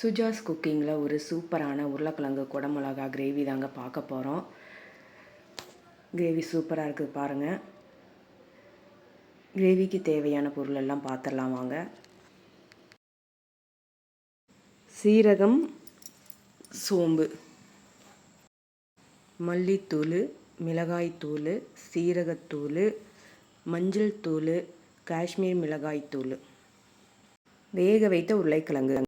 சுஜாஸ் குக்கிங்கில் ஒரு சூப்பரான உருளைக்கிழங்கு குடமிளகா கிரேவி தாங்க பார்க்க போகிறோம் கிரேவி சூப்பராக இருக்குது பாருங்கள் கிரேவிக்கு தேவையான பொருள் எல்லாம் பார்த்துடலாம் வாங்க. சீரகம் சோம்பு மல்லித்தூள் மிளகாய்த்தூள் சீரகத்தூள் மஞ்சள் தூள் காஷ்மீர் மிளகாய்த்தூள் வேக வைத்த உருளைக்கிழங்கு.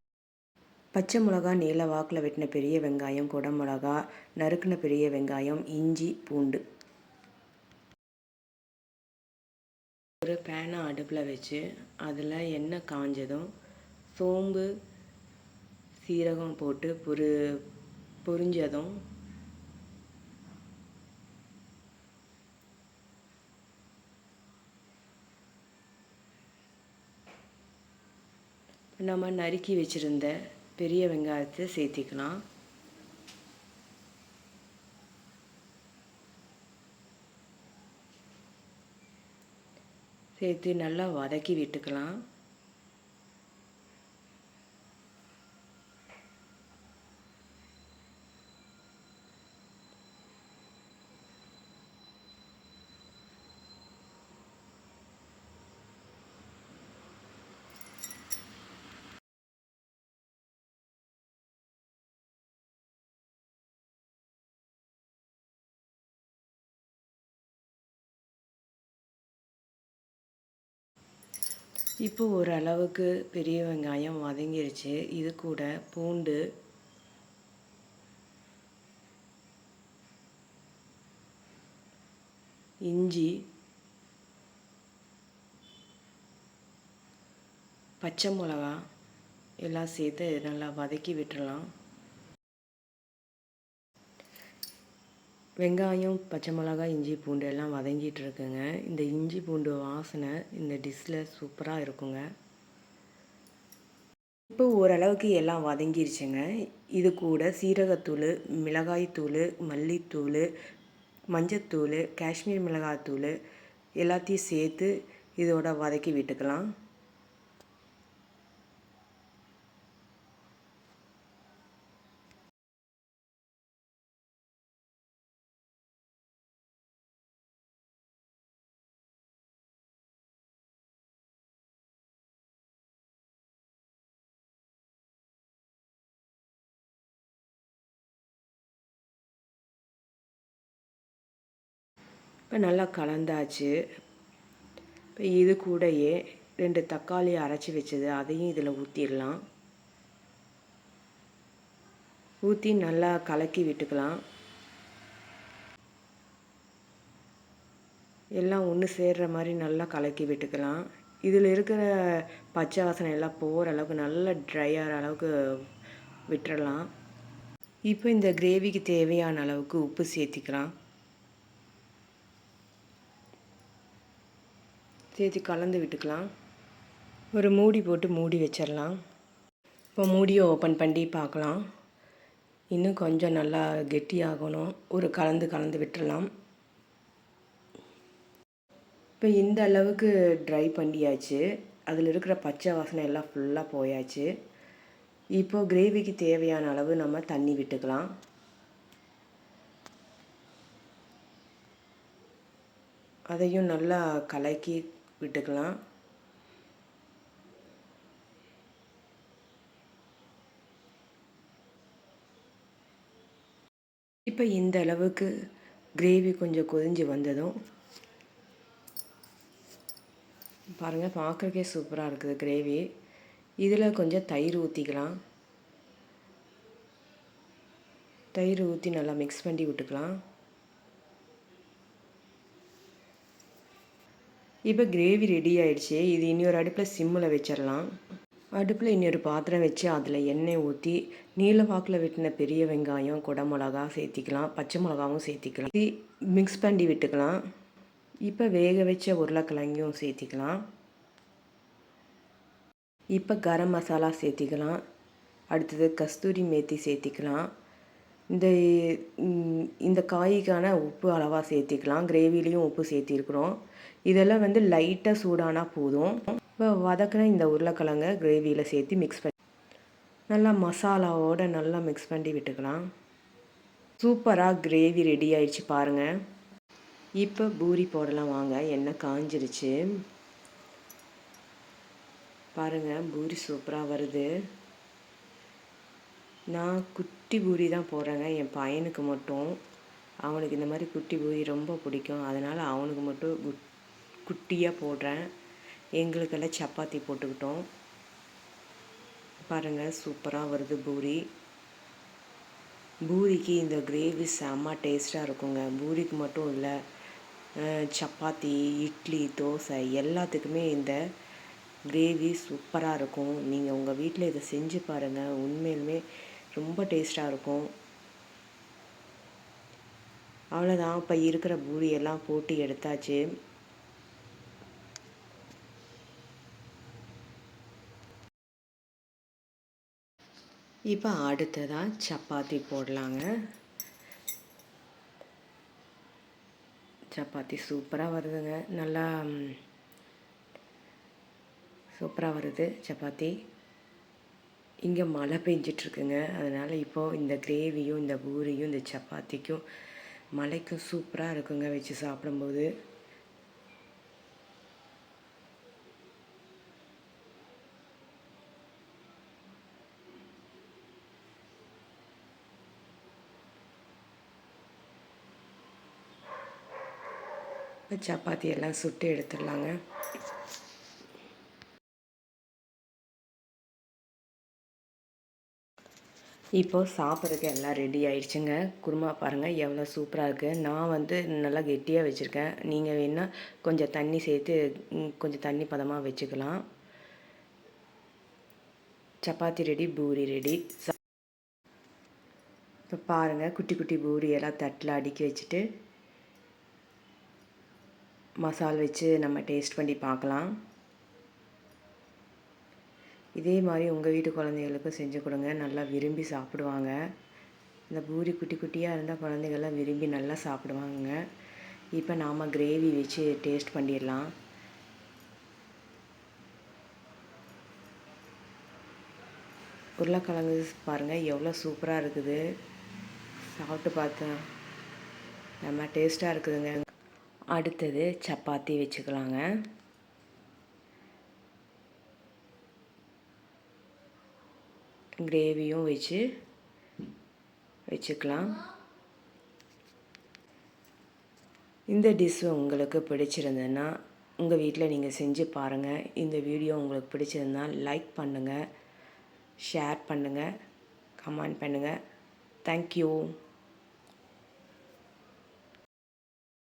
பச்சை மிளகா நீல வாக்கில் வெட்டின பெரிய வெங்காயம் குடமிளகா நறுக்கின பெரிய வெங்காயம் இஞ்சி பூண்டு. ஒரு பேனை அடுப்பில் வச்சு அதில் எண்ணெய் காஞ்சதும் சோம்பு சீரகம் போட்டு பொரு பொரிஞ்சதும் நம்ம நறுக்கி வச்சுருந்த பெரிய வெங்காயத்தை சேர்த்திக்கலாம். சேர்த்து நல்லா வதக்கி விட்டுக்கலாம். இப்போ ஓரளவுக்கு பெரிய வெங்காயம் வதங்கிருச்சு. இது கூட பூண்டு. இஞ்சி. பச்சை மிளகா எல்லாம் சேர்த்து நல்லா வதக்கி விட்டுறலாம். வெங்காயம் பச்சை மிளகாய் இஞ்சி பூண்டு எல்லாம் வதங்கிட்டு இருக்குங்க இந்த இஞ்சி பூண்டு வாசனை இந்த டிஷ்ஷில் சூப்பராக இருக்குங்க. இப்போ ஓரளவுக்கு எல்லாம் வதங்கிருச்சுங்க. இது கூட சீரகத்தூள் மிளகாய்த்தூள் மல்லித்தூள் மஞ்சத்தூள் காஷ்மீர் மிளகாய்த்தூள் எல்லாத்தையும் சேர்த்து இதோட வதக்கி விட்டுக்கலாம். இப்போ நல்லா கலந்தாச்சு. இப்போ இது கூடயே ரெண்டு தக்காளி அரைச்சி வச்சது அதையும் இதில் ஊற்றிடலாம் ஊற்றி நல்லா கலக்கி விட்டுக்கலாம். எல்லாம் ஒன்று சேர்கிற மாதிரி நல்லா கலக்கி விட்டுக்கலாம். இதில் இருக்கிற பச்சை வாசனை எல்லாம் போகிற அளவுக்கு நல்லா ட்ரையாகிற அளவுக்கு விட்டுறலாம். இப்போ இந்த கிரேவிக்கு தேவையான அளவுக்கு உப்பு சேர்த்திக்கலாம். சேர்த்து கலந்து விட்டுக்கலாம். ஒரு மூடி போட்டு மூடி வச்சிடலாம். இப்போ மூடியை ஓப்பன் பண்ணி பார்க்கலாம். இன்னும் கொஞ்சம் நல்லா கெட்டியாகணும். ஒரு கலந்து கலந்து விட்டுடலாம். இப்போ இந்த அளவுக்கு ட்ரை பண்ணியாச்சு. அதில் இருக்கிற பச்சை வாசனை எல்லாம் ஃபுல்லாக போயாச்சு. இப்போது கிரேவிக்கு தேவையான அளவு நம்ம தண்ணி விட்டுக்கலாம். அதையும் நல்லா கலக்கி விட்டுக்கலாம். இப்போ இந்த அளவுக்கு கிரேவி கொஞ்சம் கொதிஞ்சு வந்ததும் பாருங்கள் பார்க்குறக்கே சூப்பராக இருக்குது கிரேவி இதில் கொஞ்சம் தயிர் ஊற்றிக்கலாம் தயிர் ஊற்றி நல்லா மிக்ஸ் பண்ணி விட்டுக்கலாம். இப்போ கிரேவி ரெடி ஆயிடுச்சு. இது இன்னொரு அடுப்பில் சிம்மில் வச்சிடலாம் அடுப்பில் இன்னொரு பாத்திரம் வச்சு அதில் எண்ணெய் ஊற்றி நீலவாக்கில் வெட்டின பெரிய வெங்காயம் குடமிளகா சேர்த்திக்கலாம். பச்சை மிளகாவும் சேர்த்திக்கலாம். மிக்ஸ் பண்ணி விட்டுக்கலாம். இப்போ வேக வச்ச உருளைக்கிழங்கும் சேர்த்திக்கலாம். இப்போ கரம் மசாலா சேர்த்திக்கலாம். அடுத்தது கஸ்தூரி மேத்தி சேர்த்திக்கலாம். இந்த இந்த காய்க்கான உப்பு அளவாக சேர்த்திக்கலாம். கிரேவிலையும் உப்பு சேர்த்திருக்குறோம். இதெல்லாம் வந்து லைட்டாக சூடானால் போதும். இப்போ வதக்கின இந்த உருளைக்கிழங்க கிரேவியில் சேர்த்து மிக்ஸ் பண்ணி நல்லா மசாலாவோடு நல்லா மிக்ஸ் பண்ணி விட்டுக்கலாம். சூப்பராக கிரேவி ரெடி ஆயிடுச்சு பாருங்கள் இப்போ பூரி போடலாம் வாங்க எண்ணெய் காஞ்சிருச்சு. பாருங்கள் பூரி சூப்பராக வருது. நான் குட்டி பூரி தான் போடுறேங்க என் பையனுக்கு மட்டும். அவனுக்கு இந்த மாதிரி குட்டி பூரி ரொம்ப பிடிக்கும். அதனால் அவனுக்கு மட்டும் குட் குட்டியாக போடுறேன். எங்களுக்கெல்லாம் சப்பாத்தி போட்டுக்கிட்டோம். பாருங்கள் சூப்பராக வருது பூரி. பூரிக்கு இந்த கிரேவி செம்ம டேஸ்ட்டாக இருக்குங்க. பூரிக்கு மட்டும் இல்லை சப்பாத்தி இட்லி தோசை எல்லாத்துக்குமே இந்த கிரேவி சூப்பராக இருக்கும். நீங்கள் உங்கள் வீட்டில் இதை செஞ்சு பாருங்கள் உண்மையிலுமே ரொம்ப டேஸ்ட்டாக இருக்கும். அவ்வளோதான் இப்போ இருக்கிற பூரியெல்லாம் போட்டு எடுத்தாச்சு. இப்போ அடுத்ததாக சப்பாத்தி போடலாங்க. சப்பாத்தி சூப்பராக வருதுங்க. நல்லா சூப்பராக வருது சப்பாத்தி. இங்கே மழை பெஞ்சிட்ருக்குங்க. அதனால் இப்போது இந்த கிரேவியும் இந்த பூரியும் இந்த சப்பாத்திக்கும் மலைக்கும் சூப்பராக இருக்குங்க வச்சு சாப்பிடும்போது. சப்பாத்தி எல்லாம் சுட்டு எடுத்துடலாங்க. இப்போது சாப்பிட்றதுக்கு எல்லாம் ரெடி ஆயிடுச்சுங்க. குருமா பாருங்கள் எவ்வளோ சூப்பராக இருக்குது நான் வந்து நல்லா கெட்டியாக வச்சுருக்கேன். நீங்கள் வேணால் கொஞ்சம் தண்ணி சேர்த்து கொஞ்சம் தண்ணி பதமாக வச்சுக்கலாம். சப்பாத்தி ரெடி பூரி ரெடி இப்போ பாருங்கள் குட்டி குட்டி பூரி எல்லாம் தட்டில் அடுக்கி வச்சுட்டு மசால் வச்சு நம்ம டேஸ்ட் பண்ணி பார்க்கலாம். இதே மாதிரி உங்கள் வீட்டு குழந்தைகளுக்கும் செஞ்சு கொடுங்க. நல்லா விரும்பி சாப்பிடுவாங்க. இந்த பூரி குட்டி குட்டியாக இருந்தால் குழந்தைகள்லாம் விரும்பி நல்லா சாப்பிடுவாங்க இப்போ நாம் கிரேவி வச்சு டேஸ்ட் பண்ணிடலாம். உருளைக்கிழங்கு பாருங்கள் எவ்வளோ சூப்பராக இருக்குது. சாப்பிட்டு பார்த்தேன் நம்ம டேஸ்ட்டாக இருக்குதுங்க. அடுத்தது சப்பாத்தி வச்சுக்கலாங்க. கிரேவியும் வச்சு வச்சுக்கலாம். இந்த டிஷ் உங்களுக்கு பிடிச்சிருந்ததுன்னா உங்கள் வீட்டில் நீங்கள் செஞ்சு பாருங்கள் இந்த வீடியோ உங்களுக்கு பிடிச்சிருந்தால் லைக் பண்ணுங்கள் ஷேர் பண்ணுங்கள் கமெண்ட் பண்ணுங்கள் தேங்க்யூ